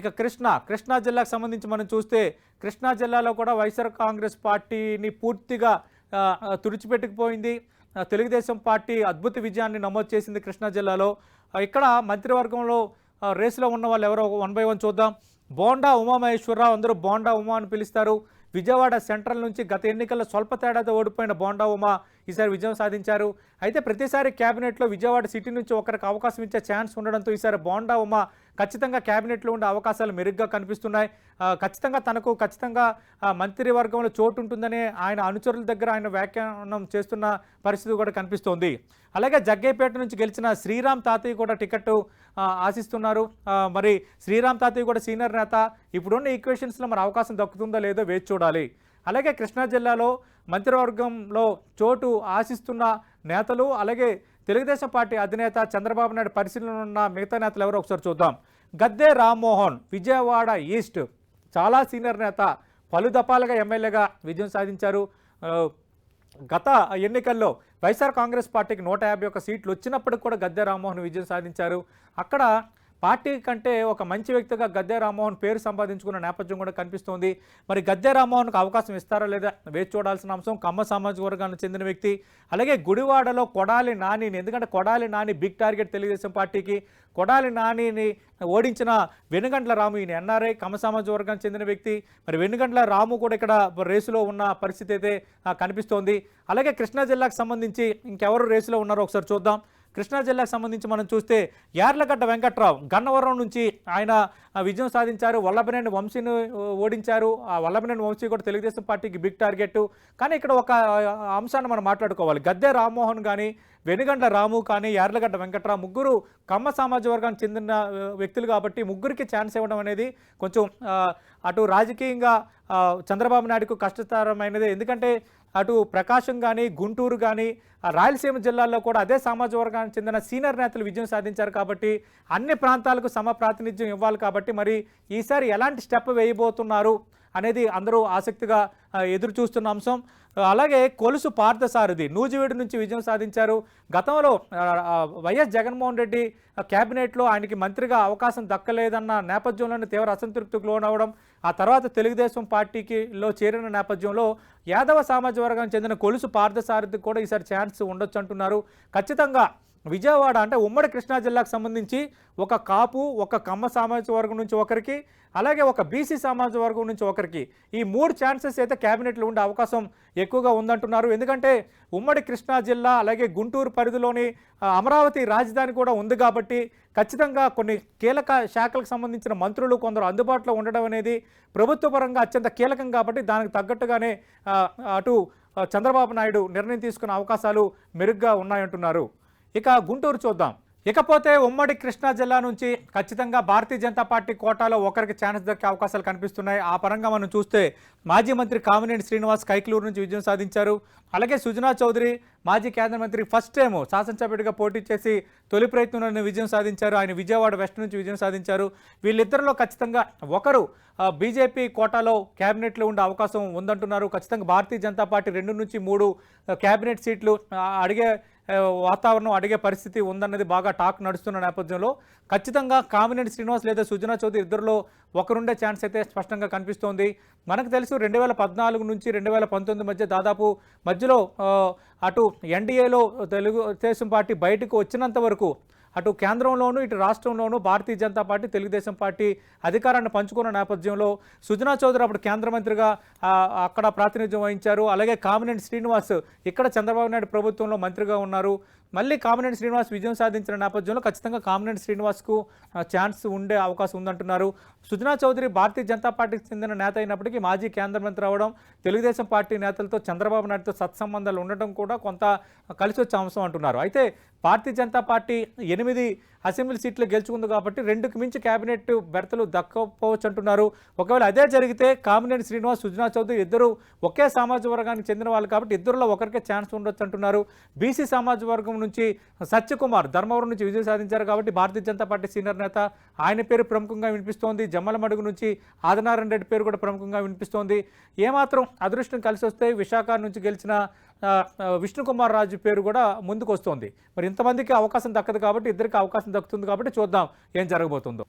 ఇక కృష్ణా కృష్ణా జిల్లాకు సంబంధించి మనం చూస్తే కృష్ణా జిల్లాలో కూడా వైఎస్ఆర్ కాంగ్రెస్ పార్టీని పూర్తిగా తుడిచిపెట్టుకుపోయింది. తెలుగుదేశం పార్టీ అద్భుత విజయాన్ని నమోదు చేసింది కృష్ణా జిల్లాలో. ఇక్కడ మంత్రివర్గంలో రేసులో ఉన్న వాళ్ళు ఎవరో వన్ బై వన్ చూద్దాం. బోండా ఉమామహేశ్వరరావు అందరూ బోండా ఉమా అని పిలుస్తారు. విజయవాడ సెంట్రల్ నుంచి గత ఎన్నికల్లో స్వల్ప తేడాతో ఓడిపోయిన బోండా ఉమా ఈసారి విజయం సాధించారు. అయితే ప్రతిసారి క్యాబినెట్లో విజయవాడ సిటీ నుంచి ఒకరికి అవకాశం ఇచ్చే ఛాన్స్ ఉండడంతో ఈసారి బోండా ఉమా ఖచ్చితంగా క్యాబినెట్లో ఉండే అవకాశాలు మెరుగ్గా కనిపిస్తున్నాయి. ఖచ్చితంగా తనకు ఖచ్చితంగా మంత్రివర్గంలో చోటు ఉంటుందని ఆయన అనుచరుల దగ్గర ఆయన వ్యాఖ్యానం చేస్తున్న పరిస్థితి కూడా కనిపిస్తోంది. అలాగే జగ్గైపేట నుంచి గెలిచిన శ్రీరామ్ తాతయ్య కూడా టికెట్ ఆశిస్తున్నారు. మరి శ్రీరామ్ తాతయ్య కూడా సీనియర్ నేత. ఇప్పుడున్న ఈక్వేషన్స్లో మరి అవకాశం దక్కుతుందో లేదో వేచి చూడాలి. అలాగే కృష్ణా జిల్లాలో మంత్రివర్గంలో చోటు ఆశిస్తున్న నేతలు అలాగే తెలుగుదేశం పార్టీ అధినేత చంద్రబాబు నాయుడు పరిశీలన ఉన్న మిగతా నేతలు ఎవరో ఒకసారి చూద్దాం. గద్దే రామ్మోహన్ విజయవాడ ఈస్ట్ చాలా సీనియర్ నేత పలు దఫాలుగా ఎమ్మెల్యేగా విజయం సాధించారు. గత ఎన్నికల్లో వైఎస్ఆర్ కాంగ్రెస్ పార్టీకి నూట యాభై ఒక్క సీట్లు వచ్చినప్పటికి కూడా గద్దె రామ్మోహన్ విజయం సాధించారు. అక్కడ పార్టీ కంటే ఒక మంచి వ్యక్తిగా గద్దె రామ్మోహన్ పేరు సంపాదించుకున్న నేపథ్యం కూడా కనిపిస్తోంది. మరి గద్దె రామ్మోహన్కు అవకాశం ఇస్తారా లేదా వేచి చూడాల్సిన అంశం కమ్మ సామాజిక వర్గానికి చెందిన వ్యక్తి అలాగే గుడివాడలో కొడాలి నానిని ఎందుకంటే కొడాలి నాని బిగ్ టార్గెట్ తెలుగుదేశం పార్టీకి కొడాలి నానిని ఓడించిన వెనుగండ్ల రాము ఈయన ఎన్ఆర్ఐ కమ్మ సామాజిక వర్గానికి చెందిన వ్యక్తి. మరి వెనుగండ్ల రాము కూడా ఇక్కడ రేసులో ఉన్న పరిస్థితి అయితే కనిపిస్తోంది. అలాగే కృష్ణా జిల్లాకు సంబంధించి ఇంకెవరు రేసులో ఉన్నారో ఒకసారి చూద్దాం. కృష్ణా జిల్లాకు సంబంధించి మనం చూస్తే యార్లగడ్డ వెంకట్రావు గన్నవరం నుంచి ఆయన విజయం సాధించారు. వల్లభనేని వంశీని ఓడించారు. ఆ వల్లభనేని వంశీ కూడా తెలుగుదేశం పార్టీకి బిగ్ టార్గెట్ కానీ ఇక్కడ ఒక అంశాన్ని మనం మాట్లాడుకోవాలి. గద్దె రామ్మోహన్ కానీ వెనుగండ్ల రాము కానీ యార్లగడ్డ వెంకట్రావు ముగ్గురు కమ్మ సమాజ వర్గానికి చెందిన వ్యక్తులు కాబట్టి ముగ్గురికి ఛాన్స్ ఇవ్వడం అనేది కొంచెం అటు రాజకీయంగా చంద్రబాబు నాయుడుకు కష్టతరమైనది. ఎందుకంటే అటు ప్రకాశం కానీ గుంటూరు కానీ రాయలసీమ జిల్లాల్లో కూడా అదే సమాజ వర్గానికి చెందిన సీనియర్ నేతలు విజయం సాధించారు కాబట్టి అన్ని ప్రాంతాలకు సమ ప్రాతినిధ్యం ఇవ్వాలి కాబట్టి మరి ఈసారి ఎలాంటి స్టెప్ వేయబోతున్నారు? అనేది అందరూ ఆసక్తిగా ఎదురు చూస్తున్న అంశం. అలాగే కొలుసు పార్థసారథి నూజివీడు నుంచి విజయం సాధించారు. గతంలో వైఎస్ జగన్మోహన్ రెడ్డి క్యాబినెట్లో ఆయనకి మంత్రిగా అవకాశం దక్కలేదన్న నేపథ్యంలోనే తీవ్ర అసంతృప్తికి లోనవడం ఆ తర్వాత తెలుగుదేశం పార్టీకిలో చేరిన నేపథ్యంలో యాదవ సామాజిక వర్గానికి చెందిన కొలుసు పార్థసారథికి కూడా ఈసారి ఛాన్స్ ఉండొచ్చు అంటున్నారు ఖచ్చితంగా విజయవాడ అంటే ఉమ్మడి కృష్ణా జిల్లాకు సంబంధించి ఒక కాపు ఒక కమ్మ సామాజిక వర్గం నుంచి ఒకరికి అలాగే ఒక బీసీ సామాజిక వర్గం నుంచి ఒకరికి. ఈ మూడు ఛాన్సెస్ అయితే క్యాబినెట్లో ఉండే అవకాశం ఎక్కువగా ఉందంటున్నారు. ఎందుకంటే ఉమ్మడి కృష్ణా జిల్లా అలాగే గుంటూరు పరిధిలోని అమరావతి రాజధాని కూడా ఉంది కాబట్టి ఖచ్చితంగా కొన్ని కీలక శాఖలకు సంబంధించిన మంత్రులు కొందరు అందుబాటులో ఉండడం అనేది ప్రభుత్వ పరంగా అత్యంత కీలకం కాబట్టి దానికి తగ్గట్టుగానే అటు చంద్రబాబు నాయుడు నిర్ణయం తీసుకునే అవకాశాలు మెరుగ్గా ఉన్నాయంటున్నారు. ఇక గుంటూరు చూద్దాం. ఇకపోతే ఉమ్మడి కృష్ణా జిల్లా నుంచి ఖచ్చితంగా భారతీయ జనతా పార్టీ కోటాలో ఒకరికి ఛాన్స్ దక్కే అవకాశాలు కనిపిస్తున్నాయి. ఆ పరంగా మనం చూస్తే మాజీ మంత్రి కామినేని శ్రీనివాస్ కైక్లూరు నుంచి విజయం సాధించారు. అలాగే సుజనా చౌదరి మాజీ కేంద్ర మంత్రి ఫస్ట్ టైం శాసనసభ్యుడిగా పోటీ చేసి తొలి ప్రయత్నంలోనే విజయం సాధించారు. ఆయన విజయవాడ వెస్ట్ నుంచి విజయం సాధించారు. వీళ్ళిద్దరిలో ఖచ్చితంగా ఒకరు బీజేపీ కోటాలో క్యాబినెట్లో ఉండే అవకాశం ఉందంటున్నారు. ఖచ్చితంగా భారతీయ జనతా పార్టీ రెండు నుంచి మూడు క్యాబినెట్ సీట్లు అడిగే వాతావరణం అడిగే పరిస్థితి ఉందన్నది బాగా టాక్ నడుస్తున్న నేపథ్యంలో ఖచ్చితంగా కామినేని శ్రీనివాస్ లేదా సుజనా చౌదరి ఇద్దరిలో ఒకరుండే ఛాన్స్ అయితే స్పష్టంగా కనిపిస్తోంది. మనకు తెలుసు రెండు వేల పద్నాలుగు నుంచి రెండు వేల పంతొమ్మిది మధ్య దాదాపు మధ్యలో అటు ఎన్డీఏలో తెలుగుదేశం పార్టీ బయటకు వచ్చినంత వరకు అటు కేంద్రంలోనూ ఇటు రాష్ట్రంలోనూ భారతీయ జనతా పార్టీ తెలుగుదేశం పార్టీ అధికారాన్ని పంచుకున్న నేపథ్యంలో సుజనా చౌదరి అప్పుడు కేంద్ర మంత్రిగా అక్కడ ప్రాతినిధ్యం వహించారు. అలాగే కామినేని శ్రీనివాస్ ఇక్కడ చంద్రబాబు నాయుడు ప్రభుత్వంలో మంత్రిగా ఉన్నారు. మళ్ళీ కామినేని శ్రీనివాస్ విజయం సాధించిన నేపథ్యంలో ఖచ్చితంగా కామినేని శ్రీనివాస్కు ఛాన్స్ ఉండే అవకాశం ఉందంటున్నారు. సుజనా చౌదరి భారతీయ జనతా పార్టీకి చెందిన నేత అయినప్పటికీ మాజీ కేంద్ర మంత్రి అవడం తెలుగుదేశం పార్టీ నేతలతో చంద్రబాబు నాయుడుతో సత్సంబంధాలు ఉండటం కూడా కొంత కలిసి వచ్చే అంశం అంటున్నారు. అయితే భారతీయ జనతా పార్టీ ఎనిమిది అసెంబ్లీ సీట్లు గెలుచుకుంది కాబట్టి రెండుకు మించి కేబినెట్ బెర్తలు దక్కకపోవచ్చు అంటున్నారు. ఒకవేళ అదే జరిగితే కామినేని శ్రీనివాస్ సుజనా చౌదరి ఇద్దరు ఒకే సామాజిక వర్గానికి చెందిన వాళ్ళు కాబట్టి ఇద్దరులో ఒకరికే ఛాన్స్ ఉండొచ్చు అంటున్నారు. బీసీ సామాజిక వర్గం నుంచి సత్యకుమార్ ధర్మవరం నుంచి విజయం సాధించారు కాబట్టి భారతీయ జనతా పార్టీ సీనియర్ నేత. ఆయన పేరు ప్రముఖంగా వినిపిస్తోంది. జమ్మలమడుగు నుంచి ఆదినారాయణ రెడ్డి పేరు కూడా ప్రముఖంగా వినిపిస్తోంది. ఏమాత్రం అదృష్టం కలిసి వస్తే విశాఖ నుంచి గెలిచిన విష్ణుకుమార్ రాజు పేరు కూడా ముందుకు వస్తోంది మరి ఇంతమందికి అవకాశం దక్కదు కాబట్టి ఇద్దరికి అవకాశం దక్కుతుంది కాబట్టి చూద్దాం ఏం జరగబోతుందో.